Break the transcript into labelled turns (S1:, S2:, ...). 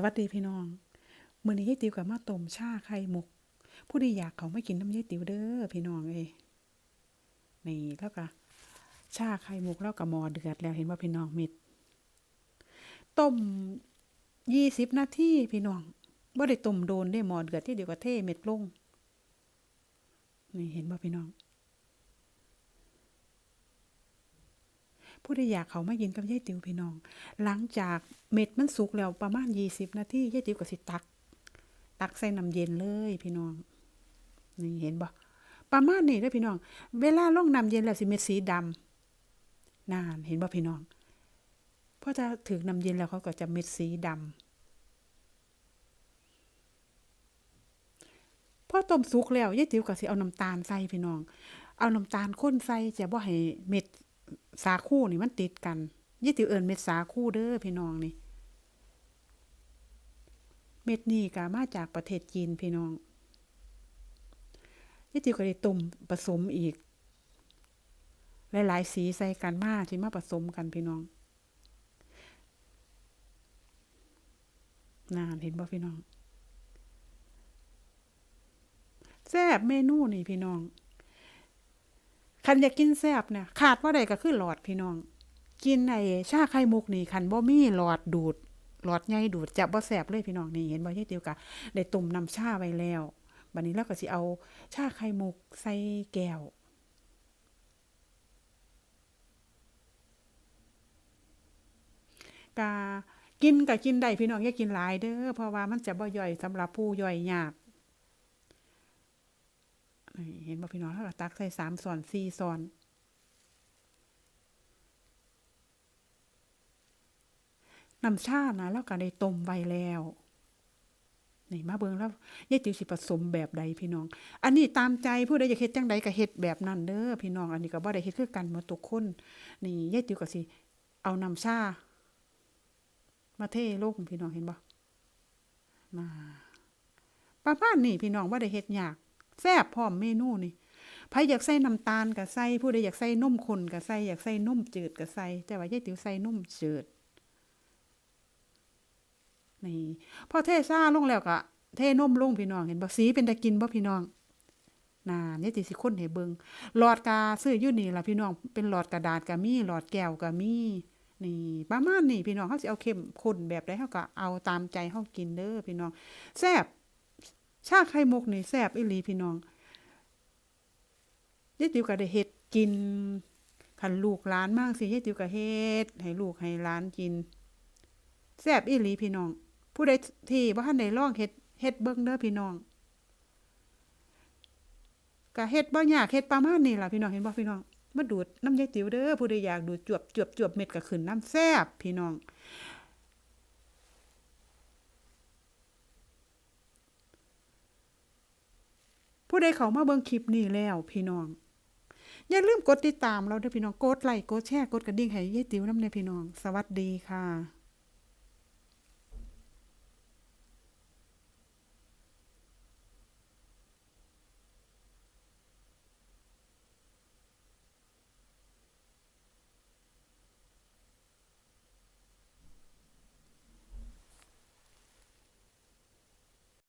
S1: สวัสดีพี่น้องมื้อนี้ยายติ๋วก็มาต้มชาไข่มุก ผู้ใดอยากเขาไมากินน้ำยายติ๋วเด้อพี่น้องเอ้นี่แล้วก็ชาไข่มุกแล้วก็หม้อเดือดแล้วเห็นว่าพี่น้องม็ดต้มยี่สิบนาทีพี่น้องบ่ได้ต้มโดนได้หม้อเดือดที่เดียวก็เทเม็ดลงนี่เห็นว่าพี่น้อง ผู้ใดอยากเขามากินกับยายติ๋วพี่น้อง หลังจากเม็ดมันสุกแล้วประมาณยี่สิบนาทียายติ๋วก็สิตัก ตักใส่น้ำเย็นเลยพี่น้องนี่เห็นบ่ประมาณนี้เด้อพี่น้อง เวลาลงน้ำเย็นแล้วสิเม็ดสีดำนานเห็นบ่พี่น้องพอจะถึงน้ำเย็นแล้วเขาก็จะเม็ดสีดำพอต้มสุกแล้วยายติ๋วก็สิเอาน้ำตาลใส่พี่น้อง เอาน้ำตาลข้นใส่จะบ่ให้เม็ด สาคูนี่มันติดกันยี่ติวเอิญเม็ดสาคูเด้อพี่น้องนี่ เม็ดนี่ก็มาจากประเทศจีนพี่น้องยี่ติวก็ได้ต้มผสมอีก หลาย ๆ สีใส่กันมาที่มาผสมกันพี่น้องนานเห็นบ่พี่น้องแซ่บเมนูนี่พี่น้อง คันอยากกินแซ่บเนี่ยขาดว่าใดก็คือหลอดพี่น้อง กินไอ้ชาไข่มุกนี่คันบ่มีหลอดดูด หลอดใหญ่ดูดจะบ่แซ่บเลยพี่น้องนี่เห็นบ่ยายติวกะได้ต้มน้ำชาไว้แล้วบัดนี้เราก็สิเอาชาไข่มุกใส่แก้วกะกินก็กินได้พี่น้องอย่ากินหลายเด้อเพราะว่ามันจะบ่ย่อยสำหรับผู้ย่อยยาก เห็นบ่พี่น้องเขาก็ตักใส่สามส่อนสี่ส่อนน้ำชานะแล้วก็ได้ต้มไว้แล้วนี่มาเบิ่งแล้วยายติ๋วสิผสมแบบใดพี่น้อง อันนี้ตามใจผู้ใดอยากเฮ็ดจังใดก็เฮ็ดแบบนั้นเด้อพี่น้อง อันนี้ก็บ่ได้เฮ็ดคือกันหมดทุกคน นี่ยายติ๋วก็สิเอาน้ำชา มาเทลงพี่น้องเห็นบ่มาประมาณนี้พี่น้องบ่ได้เฮ็ดยาก แซ่บพร้อมเมนูนี่ไผอยากใส่น้ำตาลก็ใส่ผู้ใดอยากใส่นมข้นก็ใส่อยากใส่นมจืดก็ใส่แต่ว่ายายติ๋วใส่นมจืดนี่พอเทซ่าลงแล้วก็เทนมลงพี่น้องเห็นบ่สีเป็นตะกินบ่พี่น้องน่าเนี่ยติสิคนให้เบิงหลอดกาซื้ออยู่นี่ล่ะพี่น้องเป็นหลอดกระดาษก็มีหลอดแก้วก็มีนี่ประมาณนี้พี่น้องเฮาสิเอาเข้มข้นแบบใดเฮาก็เอาตามใจเฮากินเด้อพี่น้องแซ่บ ชาไข่มุกนี่แซ่บอีหลีพี่น้องยายติ๋วก็ได้เฮ็ดกินคันลูกหลานมากสิยายติ๋วก็เฮ็ดให้ลูกให้หลานกินแซ่บอีหลีพี่น้อง ผู้ใดที่บ่ทันได้ลองเฮ็ดเฮ็ดเบิ่งเด้อพี่น้องก็เฮ็ดบ่ยากเฮ็ดประมาณนี้ล่ะพี่น้องเห็นบ่พี่น้องมาดูดน้ำยายติ๋วเด้อผู้ใดอยากดูดจวบจวบจวบเม็ดก็ขึ้นน้ำแซ่บพี่น้อง ผู้ใดเขามาเบิ่งคลิปนี้แล้วพี่น้อง อย่าลืมกดติดตามเราด้วยพี่น้อง กดไลค์ กดแชร์ กดกระดิ่งให้ยายติ๋วนำในพี่น้อง สวัสดีค่ะ